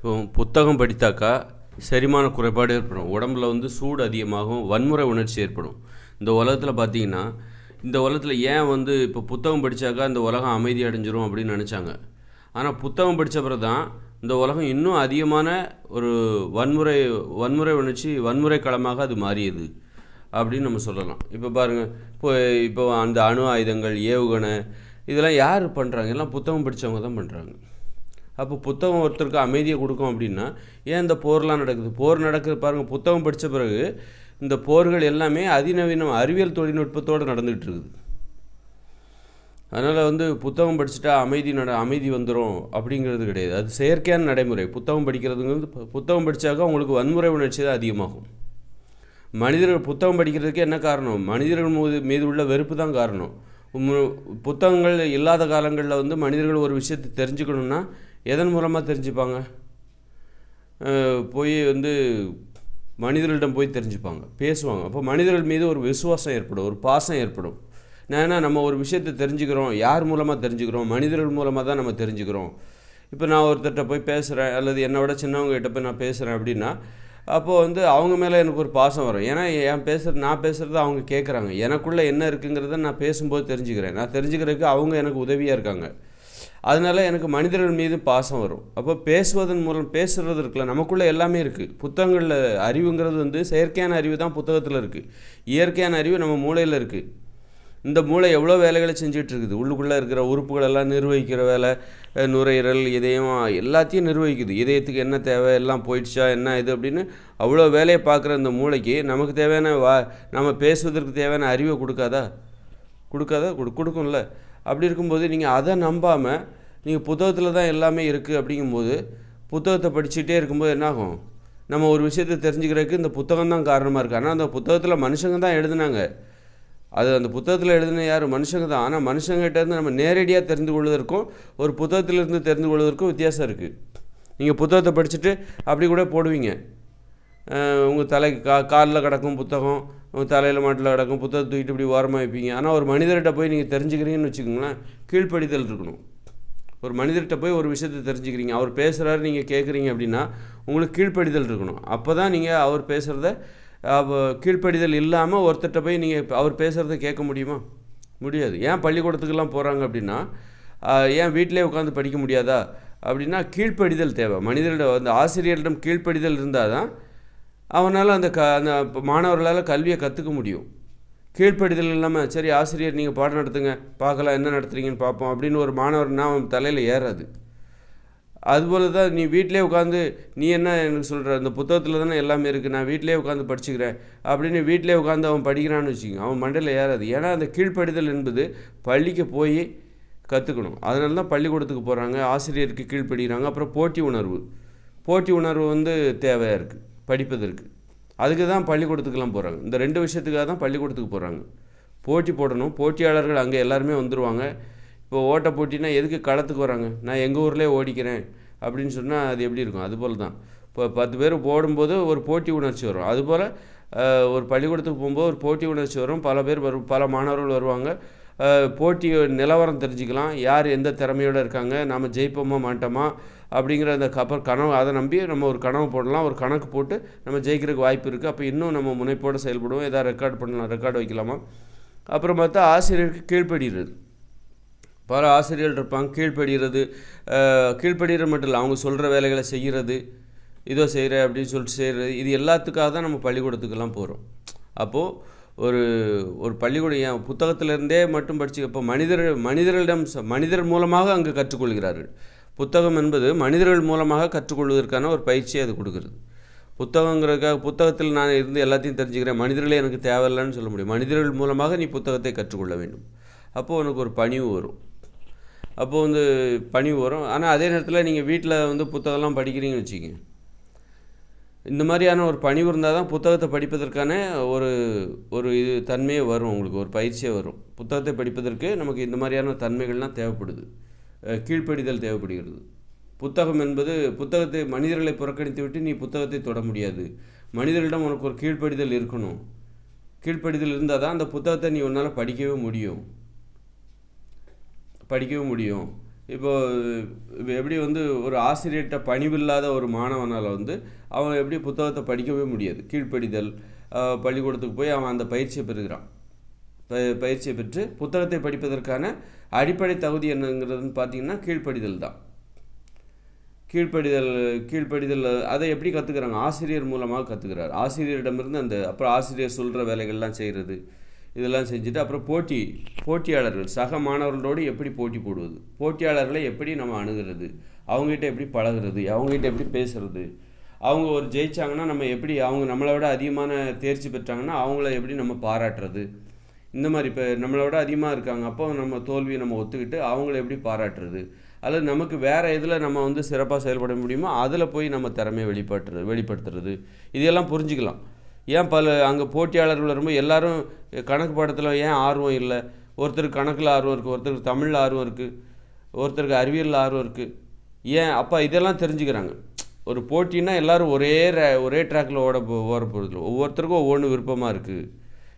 இப்போ புத்தகம் படித்தாக்கா செரிமான குறைபாடு ஏற்படும். உடம்புல வந்து சூடு அதிகமாகும் வன்முறை உணர்ச்சி ஏற்படும். இந்த உலகத்தில் பார்த்தீங்கன்னா இந்த உலகத்தில் ஏன் வந்து இப்போ புத்தகம் படித்தாக்கா இந்த உலகம் அமைதி அடைஞ்சிரும் அப்படின்னு நினச்சாங்க. ஆனால் புத்தகம் படித்த பிறகு தான் இந்த உலகம் இன்னும் அதிகமான ஒரு வன்முறை வன்முறை உணர்ச்சி வன்முறை களமாக அது மாறியது அப்படின்னு நம்ம சொல்லலாம். இப்போ பாருங்கள் இப்போ இப்போ அந்த அணு ஆயுதங்கள் ஏவுகணை இதெல்லாம் யார் பண்ணுறாங்க எல்லாம் புத்தகம் படித்தவங்க தான் பண்ணுறாங்க அப்போ புத்தகம் ஒருத்தருக்கு அமைதியை கொடுக்கும் அப்படின்னா ஏன் இந்த போர்லாம் நடக்குது? போர் நடக்குது பாருங்கள் புத்தகம் படித்த பிறகு இந்த போர்கள் எல்லாமே அதிநவீனம் அறிவியல் தொழில்நுட்பத்தோடு நடந்துகிட்டு இருக்குது. அதனால் வந்து புத்தகம் படிச்சுட்டா அமைதி நட அமைதி வந்துடும் அப்படிங்கிறது கிடையாது. அது செயற்கையான நடைமுறை. புத்தகம் படிக்கிறதுங்கிறது புத்தகம் படித்தாக்கா உங்களுக்கு வன்முறை உணர்ச்சி தான் அதிகமாகும். மனிதர்கள் புத்தகம் படிக்கிறதுக்கு என்ன காரணம்? மனிதர்கள் மீது மீது உள்ள வெறுப்பு தான் காரணம். புத்தகங்கள் இல்லாத காலங்களில் வந்து மனிதர்கள் ஒரு விஷயத்தை தெரிஞ்சுக்கணுன்னா எதன் மூலமாக தெரிஞ்சுப்பாங்க? போய் வந்து மனிதர்களிடம் போய் தெரிஞ்சுப்பாங்க பேசுவாங்க. அப்போ மனிதர்கள் மீது ஒரு விசுவாசம் ஏற்படும் ஒரு பாசம் ஏற்படும். ஏன்னா நம்ம ஒரு விஷயத்தை தெரிஞ்சுக்கிறோம் யார் மூலமாக தெரிஞ்சுக்கிறோம்? மனிதர்கள் மூலமாக தான் நம்ம தெரிஞ்சுக்கிறோம். இப்போ நான் ஒருத்தர்கிட்ட போய் பேசுகிறேன் அல்லது என்னை விட சின்னவங்ககிட்ட போய் நான் பேசுகிறேன் அப்படின்னா அப்போது வந்து அவங்க மேலே எனக்கு ஒரு பாசம் வரும். ஏன்னா என் பேசுகிறது நான் பேசுகிறத அவங்க கேட்குறாங்க எனக்குள்ளே என்ன இருக்குங்கிறத நான் பேசும்போது தெரிஞ்சுக்கிறேன். நான் தெரிஞ்சுக்கிறதுக்கு அவங்க எனக்கு உதவியாக இருக்காங்க. அதனால எனக்கு மனிதர்கள் மீது பாசம் வரும். அப்போ பேசுவதன் மூலம் பேசுறது இருக்குல்ல நமக்குள்ளே எல்லாமே இருக்குது புத்தகங்களில் அறிவுங்கிறது வந்து செயற்கையான அறிவு தான் புத்தகத்தில் இருக்குது இயற்கையான அறிவு நம்ம மூளையில் இருக்குது இந்த மூளை எவ்வளோ வேலைகளை செஞ்சுட்டு இருக்குது? உள்ளுக்குள்ளே இருக்கிற உறுப்புகள் எல்லாம் நிர்வகிக்கிற வேலை நுரையீரல் இதயம் எல்லாத்தையும் நிர்வகிக்குது. இதயத்துக்கு என்ன தேவை எல்லாம் போயிடுச்சா என்ன இது அப்படின்னு அவ்வளோ வேலையை பார்க்குற இந்த மூளைக்கு நமக்கு தேவையான வா நம்ம பேசுவதற்கு தேவையான அறிவை கொடுக்காதா? கொடுக்காதா? கொடு கொடுக்கும்ல. அப்படி இருக்கும்போது நீங்கள் அதை நம்பாமல் நீங்கள் புத்தகத்தில் தான் எல்லாமே இருக்குது அப்படிங்கும்போது புத்தகத்தை படிச்சுட்டே இருக்கும்போது என்னாகும்? நம்ம ஒரு விஷயத்தை தெரிஞ்சுக்கிறதுக்கு இந்த புத்தகம் தான் காரணமாக இருக்குது ஆனால் அந்த புத்தகத்தில் மனுஷங்க தான் எழுதுனாங்க. அது அந்த புத்தகத்தில் எழுதின யார்? மனுஷங்க தான். ஆனால் மனுஷங்கிட்டேருந்து நம்ம நேரடியாக தெரிந்து கொள்வதற்கும் ஒரு புத்தகத்திலிருந்து தெரிந்து கொள்வதற்கும் வித்தியாசம் இருக்குது நீங்கள் புத்தகத்தை படிச்சுட்டு அப்படி கூட போடுவீங்க. உங்கள் தலைக்கு கா காலில் கிடக்கும் புத்தகம் தலையில் மாட்டில் கிடக்கும் புத்தகத்தை தூக்கிட்டு இப்படி ஓரமாக வைப்பீங்க. ஆனால் ஒரு மனிதர்கிட்ட போய் நீங்கள் தெரிஞ்சுக்கிறீங்கன்னு வச்சுக்கோங்களேன் கீழ்ப்படிதல் இருக்கணும். ஒரு மனிதர்கிட்ட போய் ஒரு விஷயத்தை தெரிஞ்சுக்கிறீங்க. அவர் பேசுகிறாரு நீங்கள் கேட்குறீங்க அப்படின்னா உங்களுக்கு கீழ்ப்படிதல் இருக்கணும். அப்போ தான் நீங்கள் அவர் பேசுகிறத கீழ்ப்படிதல் இல்லாமல் ஒருத்தர்கிட்ட போய் நீங்கள் அவர் பேசுகிறத கேட்க முடியுமா? முடியாது. ஏன் பள்ளிக்கூடத்துக்கெல்லாம் போகிறாங்க அப்படின்னா ஏன் வீட்டிலே உட்காந்து படிக்க முடியாதா? அப்படின்னா கீழ்ப்படிதல் தேவை. மனிதரிடம் அந்த ஆசிரியர்களிடம் கீழ்ப்படிதல் இருந்தால் தான் அவனால் அந்த க அந்த மாணவர்களால் கல்வியை கற்றுக்க முடியும். கீழ்ப்படிதல் இல்லாமல் சரி ஆசிரியர் நீங்கள் பாடம் நடத்துங்க பார்க்கலாம் என்ன நடத்துறீங்கன்னு பார்ப்போம் அப்படின்னு ஒரு மாணவர் அவன் தலையில் ஏறாது. அதுபோல் தான் நீ வீட்டிலே உட்காந்து நீ என்ன எனக்கு சொல்கிற அந்த புத்தகத்தில் தானே எல்லாமே இருக்குது நான் வீட்டிலே உட்காந்து படிச்சுக்கிறேன் அப்படின்னு வீட்டிலே உட்காந்து அவன் படிக்கிறான்னு வச்சுக்கோங்க அவன் மண்டையில் ஏறாது. ஏன்னா அந்த கீழ்ப்படிதல் என்பது பள்ளிக்கு போய் கற்றுக்கணும் அதனால தான் பள்ளிக்கூடத்துக்கு போகிறாங்க ஆசிரியருக்கு கீழ்ப்படுகிறாங்க அப்புறம் போட்டி உணர்வு. போட்டி உணர்வு வந்து தேவையாக இருக்குது படிப்பதற்கு அதுக்கு தான் பள்ளிக்கூடத்துக்கெல்லாம் போகிறாங்க இந்த ரெண்டு விஷயத்துக்காக தான் பள்ளிக்கூடத்துக்கு போகிறாங்க போட்டி போடணும். போட்டியாளர்கள் அங்கே எல்லாருமே வந்துடுவாங்க இப்போ ஓட்ட போட்டினா எதுக்கு களத்துக்கு வராங்க? நான் எங்கள் ஊர்லேயே ஓடிக்கிறேன். அப்படின்னு சொன்னால் அது எப்படி இருக்கும்? அதுபோல் தான். இப்போ பத்து பேர் போடும்போது ஒரு போட்டி உணர்ச்சி வரும். அதுபோல் ஒரு பள்ளிக்கூடத்துக்கு போகும்போது ஒரு போட்டி உணர்ச்சி வரும். பல பேர் வரும். பல மாணவர்கள் வருவாங்க. போட்டி நிலவரம் தெரிஞ்சுக்கலாம். யார் எந்த திறமையோடு இருக்காங்க நாம் ஜெயிப்போமா மாட்டோமா அப்படிங்கிற அந்த கப்பர் கனவு அதை நம்பி நம்ம ஒரு கனவு போடலாம். ஒரு கணக்கு போட்டு நம்ம ஜெயிக்கிறதுக்கு வாய்ப்பு இருக்குது அப்போ இன்னும் நம்ம முனைப்போடு செயல்படுவோம். எதாவது ரெக்கார்ட் பண்ணலாம் ரெக்கார்டு வைக்கலாமா? அப்புறம் பார்த்தா ஆசிரியருக்கு கீழ்ப்படுகிறது. பல ஆசிரியர்கள் இருப்பாங்க. கீழ்ப்படுகிறது. அஹ், கீழ்ப்படுகிறது மட்டும் இல்லை அவங்க சொல்கிற வேலைகளை செய்கிறது. இதோ செய்கிற அப்படின்னு சொல்லிட்டு செய்கிறது இது எல்லாத்துக்காக தான் நம்ம பள்ளிக்கூடத்துக்கெல்லாம் போகிறோம் அப்போது ஒரு ஒரு பள்ளிக்கூடம் ஏன் புத்தகத்திலிருந்தே மட்டும் படிச்சு இப்போ மனிதர் மனிதர்களிடம் மனிதர் மூலமாக அங்கு கற்றுக்கொள்கிறார்கள். புத்தகம் என்பது மனிதர்கள் மூலமாக கற்றுக்கொள்வதற்கான ஒரு பயிற்சியை அது கொடுக்குறது. புத்தகங்கிறதுக்காக புத்தகத்தில் நான் இருந்து எல்லாத்தையும் தெரிஞ்சுக்கிறேன் மனிதர்களே எனக்கு தேவையில்லைன்னு சொல்ல முடியும். மனிதர்கள் மூலமாக நீ புத்தகத்தை கற்றுக்கொள்ள வேண்டும். அப்போது உனக்கு ஒரு பணிவு வரும். அப்போது வந்து பணிவு வரும். ஆனால் அதே நேரத்தில் நீங்கள் வீட்டில் வந்து புத்தகம்லாம் படிக்கிறீங்கன்னு வச்சுக்கோங்க. இந்த மாதிரியான ஒரு பணிவு இருந்தால் தான் புத்தகத்தை படிப்பதற்கான ஒரு ஒரு இது தன்மையே வரும் உங்களுக்கு ஒரு பயிற்சியே வரும். புத்தகத்தை படிப்பதற்கு நமக்கு இந்த மாதிரியான தன்மைகள்லாம் தேவைப்படுது. கீழ்ப்படிதல் தேவைப்படுகிறது. புத்தகம் என்பது புத்தகத்தை மனிதர்களை புறக்கணித்து விட்டு நீ புத்தகத்தை தொட முடியாது. மனிதர்களிடம் உனக்கு ஒரு கீழ்ப்படிதல் இருக்கணும். கீழ்ப்படிதல் இருந்தால் தான் அந்த புத்தகத்தை நீ உன்னால் படிக்கவே முடியும். படிக்கவும் முடியும். இப்போது எப்படி வந்து ஒரு ஆசிரியர்கிட்ட பணிவில்லாத ஒரு மாணவனால் வந்து அவன் எப்படி புத்தகத்தை படிக்கவே முடியாது. கீழ்ப்படிதல் பள்ளிக்கூடத்துக்கு போய் அவன் அந்த பயிற்சியை பெறுகிறான். ப- பயிற்சியை பெற்று புத்தகத்தை படிப்பதற்கான அடிப்படை தகுதி என்னங்கிறதுன்னு பார்த்தீங்கன்னா கீழ்ப்படிதல் தான். கீழ்ப்படிதல் கீழ்ப்படிதல் அதை எப்படி கற்றுக்குறாங்க ஆசிரியர் மூலமாக கற்றுக்கிறார் ஆசிரியரிடமிருந்து அந்த அப்புறம் ஆசிரியர் சொல்கிற வேலைகள்லாம் செய்கிறது இதெல்லாம் செஞ்சுட்டு அப்புறம் போட்டி போட்டியாளர்கள் சக மாணவர்களோடு எப்படி போட்டி போடுவது? போட்டியாளர்களை எப்படி நம்ம அணுகிறது? அவங்ககிட்ட எப்படி பழகுறது? அவங்ககிட்ட எப்படி பேசுறது? அவங்க ஒரு ஜெயிச்சாங்கன்னா நம்ம எப்படி அவங்க நம்மளை விட அதிகமான தேர்ச்சி பெற்றாங்கன்னா அவங்கள எப்படி நம்ம பாராட்டுறது? இந்த மாதிரி இப்போ நம்மளை விட அதிகமாக இருக்காங்க. அப்போ நம்ம தோல்வியை நம்ம ஒத்துக்கிட்டு அவங்கள எப்படி பாராட்டுறது? அல்லது நமக்கு வேறு இதில் நம்ம வந்து சிறப்பாக செயல்பட முடியுமோ அதில் போய் நம்ம திறமையை வெளிப்படுத்துறது வெளிப்படுத்துறது? இதையெல்லாம் புரிஞ்சுக்கலாம். ஏன் பல அங்கே போட்டியாளர்கள் வரும்போது எல்லாரும் கணக்கு பாடத்தில் ஏன் ஆர்வம் இல்லை? ஒருத்தருக்கு கணக்கில் ஆர்வம் இருக்குது ஒருத்தருக்கு தமிழில் ஆர்வம் இருக்குது ஒருத்தருக்கு அறிவியலில் ஆர்வம் இருக்குது ஏன்? அப்போ இதெல்லாம் தெரிஞ்சுக்கிறாங்க. ஒரு போட்டின்னா எல்லோரும் ஒரே ரே- ஒரே ட்ராக்கில் ஓட போ- ஓட போகிறது ஒவ்வொருத்தருக்கும் ஒவ்வொன்று விருப்பமாக இருக்குது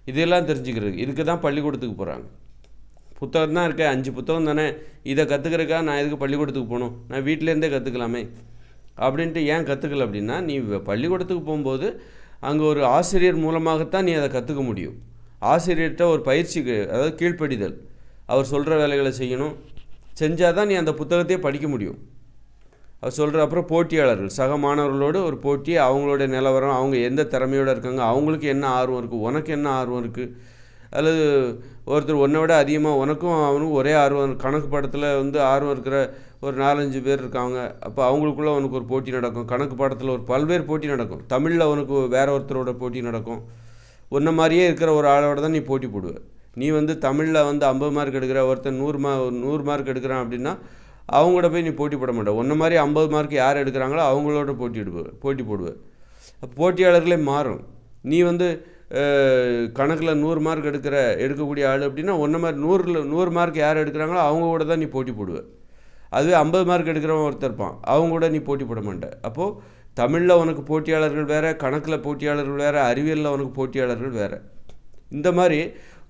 இதெல்லாம் தெரிஞ்சுக்கிறது. இதுக்கு தான் பள்ளிக்கூடத்துக்கு போகிறாங்க புத்தகம் தான் இருக்கேன் அஞ்சு புத்தகம் தானே. இதை கற்றுக்கிறதுக்காக நான் எதுக்கு பள்ளிக்கூடத்துக்கு போகணும்? நான் வீட்டிலேருந்தே கற்றுக்கலாமே அப்படின்ட்டு ஏன் கற்றுக்கல அப்படின்னா நீ பள்ளிக்கூடத்துக்கு போகும்போது அங்கே ஒரு ஆசிரியர் மூலமாகத்தான் நீ அதை கற்றுக்க முடியும். ஆசிரியர்கிட்ட ஒரு பயிற்சிக்கு அதாவது கீழ்ப்படிதல். அவர் சொல்கிற வேலைகளை செய்யணும். செஞ்சால் தான் நீ அந்த புத்தகத்தையே படிக்க முடியும். அவர் சொல்கிற அப்புறம் போட்டியாளர்கள். சக மாணவர்களோடு ஒரு போட்டி அவங்களோட நிலவரம் அவங்க எந்த திறமையோடு இருக்காங்க அவங்களுக்கு என்ன ஆர்வம் இருக்குது உனக்கு என்ன ஆர்வம் இருக்குது அல்லது ஒருத்தர் உன்னை விட அதிகமாக உனக்கும் அவனுக்கும் ஒரே ஆர்வம் கணக்கு படத்தில் வந்து ஆர்வம் இருக்கிற ஒரு நாலஞ்சு பேர் இருக்காங்க. அப்போ அவங்களுக்குள்ள உனக்கு ஒரு போட்டி நடக்கும். கணக்கு பாடத்தில் ஒரு பல்வேறு போட்டி நடக்கும். தமிழில் உனக்கு வேற ஒருத்தரோட போட்டி நடக்கும். உன்ன மாதிரியே இருக்கிற ஒரு ஆளோட தான் நீ போட்டி போடுவ. நீ வந்து தமிழில் வந்து ஐம்பது மார்க் எடுக்கிற ஒருத்தன் நூறு மா நூறு மார்க் எடுக்கிறான் அப்படின்னா அவங்களோட போய் நீ போட்டி போட மாட்டேன் உன்ன மாதிரி ஐம்பது மார்க் யார் எடுக்கிறாங்களோ அவங்களோட போட்டி எடுப்ப போட்டி போடுவ. போட்டியாளர்களே மாறும். நீ வந்து கணக்கில் நூறு மார்க் எடுக்கிற எடுக்கக்கூடிய ஆள் அப்படின்னா ஒன்றை மாதிரி நூறில் நூறு மார்க் யார் எடுக்கிறாங்களோ அவங்க கூட தான் நீ போட்டி போடுவ. அதுவே ஐம்பது மார்க் எடுக்கிறவன் ஒருத்தர் இருப்பான். அவங்க கூட நீ போட்டி போட மாட்ட. அப்போது தமிழில் உனக்கு போட்டியாளர்கள் வேறு கணக்கில் போட்டியாளர்கள் வேறு அறிவியலில் உனக்கு போட்டியாளர்கள் வேறு. இந்த மாதிரி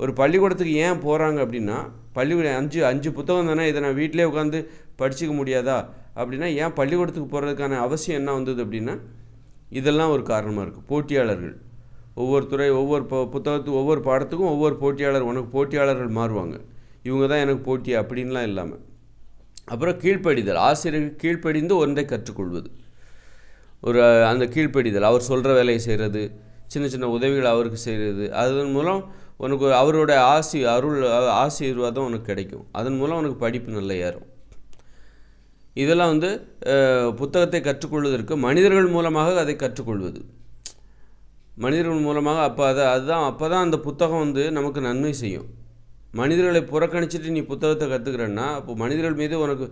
ஒரு பள்ளிக்கூடத்துக்கு ஏன் போகிறாங்க அப்படின்னா பள்ளிக்கூடம் அஞ்சு அஞ்சு புத்தகம் தானே இதை நான் வீட்டிலே உட்காந்து படிச்சுக்க முடியாதா? அப்படின்னா ஏன் பள்ளிக்கூடத்துக்கு போகிறதுக்கான அவசியம் என்ன வந்தது அப்படின்னா இதெல்லாம் ஒரு காரணமாக இருக்குது போட்டியாளர்கள். ஒவ்வொரு துறை ஒவ்வொரு புத்தகத்துக்கும் புத்தகத்துக்கு ஒவ்வொரு பாடத்துக்கும் ஒவ்வொரு போட்டியாளர் உனக்கு போட்டியாளர்கள் மாறுவாங்க. இவங்க தான் எனக்கு போட்டி அப்படின்லாம் இல்லாமல் அப்புறம் கீழ்ப்படிதல். ஆசிரியர்கள் கீழ்ப்படிந்து ஒன்றை கற்றுக்கொள்வது. ஒரு அந்த கீழ்ப்படிதல். அவர் சொல்கிற வேலையை செய்கிறது சின்ன சின்ன உதவிகள் அவருக்கு செய்கிறது அதன் மூலம் உனக்கு அவரோட ஆசி அருள் ஆசீர்வாதம் உனக்கு கிடைக்கும். அதன் மூலம் உனக்கு படிப்பு நல்ல ஏறும். இதெல்லாம் வந்து புத்தகத்தை கற்றுக்கொள்வதற்கு மனிதர்கள் மூலமாக அதை கற்றுக்கொள்வது. மனிதர்கள் மூலமாக அப்போ அதை அதுதான் அப்போ தான் அந்த புத்தகம் வந்து நமக்கு நன்மை செய்யும். மனிதர்களை புறக்கணிச்சிட்டு நீ புத்தகத்தை கற்றுக்கிறன்னா அப்போ மனிதர்கள் மீது உனக்கு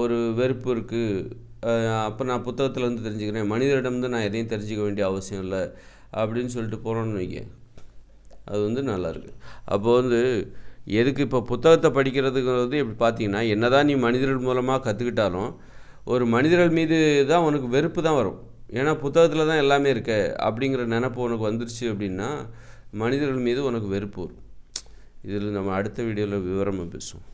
ஒரு வெறுப்பு இருக்குது அப்போ நான் புத்தகத்தில் வந்து தெரிஞ்சுக்கிறேன். மனிதரிடம்ந்து நான் எதையும் தெரிஞ்சுக்க வேண்டிய அவசியம் இல்லை அப்படின்னு சொல்லிட்டு போகிறோன்னு வைங்க. அது வந்து நல்லாயிருக்கு அப்போ வந்து எதுக்கு இப்போ புத்தகத்தை படிக்கிறதுங்கிறது எப்படி பார்த்தீங்கன்னா என்னதான் நீ மனிதர்கள் மூலமாக கற்றுக்கிட்டாலும் ஒரு மனிதர்கள் மீது தான் உனக்கு வெறுப்பு தான் வரும். ஏன்னா புத்தகத்தில் தான் எல்லாமே இருக்க அப்படிங்கிற நினப்பு உனக்கு வந்துருச்சு அப்படின்னா மனிதர்கள் மீது உனக்கு வெறுப்பு வரும். இதில் நம்ம அடுத்த வீடியோவில் விவரமாக பேசுவோம்.